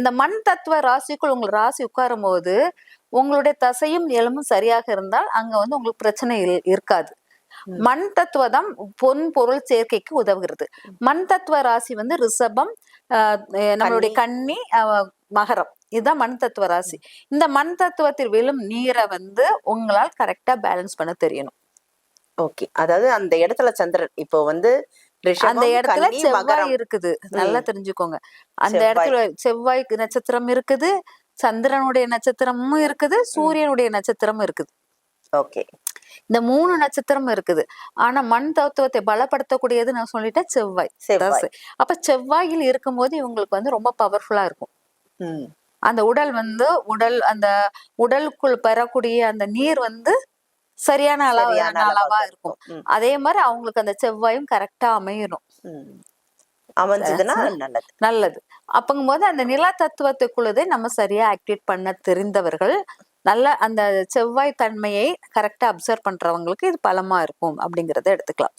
இந்த மண் தத்துவ ராசிக்குள் உங்கள் ராசி உட்காரும் போது உங்களுடைய தசையும் எலும்பும் சரியாக இருந்தால் அங்க வந்து உங்களுக்கு பிரச்சனை இருக்காது. மண் தத்துவதம் பொன் பொருள் சேர்க்கைக்கு உதவுகிறது. மண் தத்துவ ராசி வந்து ரிஷபம் நம்மளுடைய கன்னி. மகரம். இதுதான் மண் தத்துவ ராசி. இந்த மண் தத்துவத்தில் விழும் நீரை வந்து உங்களால் கரெக்டா பேலன்ஸ் பண்ண தெரியணும். ஓகே. அதாவது அந்த இடத்துல சந்திரன் இப்போ வந்து அந்த இடத்துல செவ்வாய். இருக்குது. நல்லா தெரிஞ்சுக்கோங்க. அந்த. இடத்துல செவ்வாய் நட்சத்திரம் இருக்குது சந்திரனுடைய நட்சத்திரமும் இருக்குது சூரியனுடைய நட்சத்திரமும் இருக்குது. ஓகே. இந்த மூணு நட்சத்திரம் இருக்குது. ஆனா மண் தத்துவத்தை பலப்படுத்தக்கூடியது நான் சொல்லிட்டேன் செவ்வாய். அப்ப செவ்வாயில் இருக்கும்போது இவங்களுக்கு வந்து ரொம்ப பவர்ஃபுல்லா இருக்கும். அந்த உடல் வந்து உடல் அந்த உடலுக்குள் பெறக்கூடிய அந்த நீர் வந்து சரியான அளவு அளவா இருக்கும். அதே மாதிரி அவங்களுக்கு அந்த செவ்வாயும் கரெக்டா அமையணும். அமைஞ்சதுன்னா நல்லது. நல்லது. அப்பங்கும்போது அந்த நில தத்துவத்துக்குள்ளதை நம்ம சரியா ஆக்டிவேட் பண்ண தெரிந்தவர்கள் நல்ல அந்த செவ்வாய் தன்மையை கரெக்டா அப்சர்வ் பண்றவங்களுக்கு இது பலமா இருக்கும் அப்படிங்கறத எடுத்துக்கலாம்.